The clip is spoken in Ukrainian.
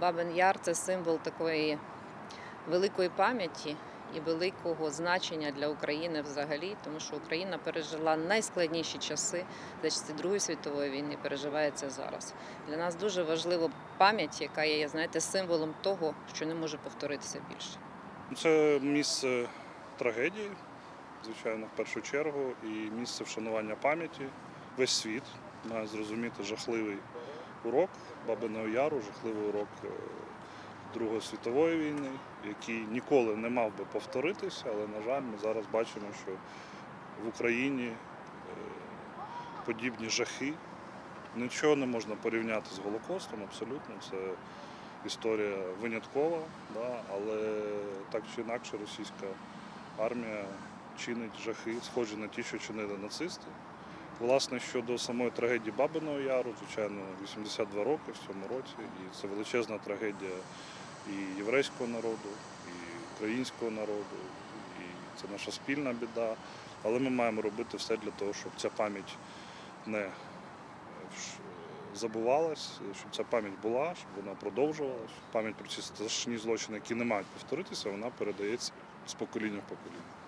Бабин Яр це символ такої великої пам'яті і великого значення для України взагалі, тому що Україна пережила найскладніші часи за часи Другої світової війни, переживає це зараз. Для нас дуже важлива пам'ять, яка є, знаєте, символом того, що не може повторитися більше. Це місце трагедії, звичайно, в першу чергу, і місце вшанування пам'яті. Весь світ має зрозуміти жахливий урок Бабиного Яру, жахливий урок е, Другої світової війни, який ніколи не мав би повторитися, але, на жаль, ми зараз бачимо, що в Україні е, подібні жахи. Нічого не можна порівняти з Голокостом, абсолютно. Це історія виняткова, да, але так чи інакше російська армія чинить жахи, схожі на ті, що чинили нацисти. Власне, щодо самої трагедії Бабиного Яру, звичайно, 82 роки в цьому році, і це величезна трагедія і єврейського народу, і українського народу, і це наша спільна біда. Але ми маємо робити все для того, щоб ця пам'ять не е, забувалась, щоб ця пам'ять була, щоб вона продовжувалась. Пам'ять про ці страшні злочини, які не мають повторитися, вона передається з покоління в покоління.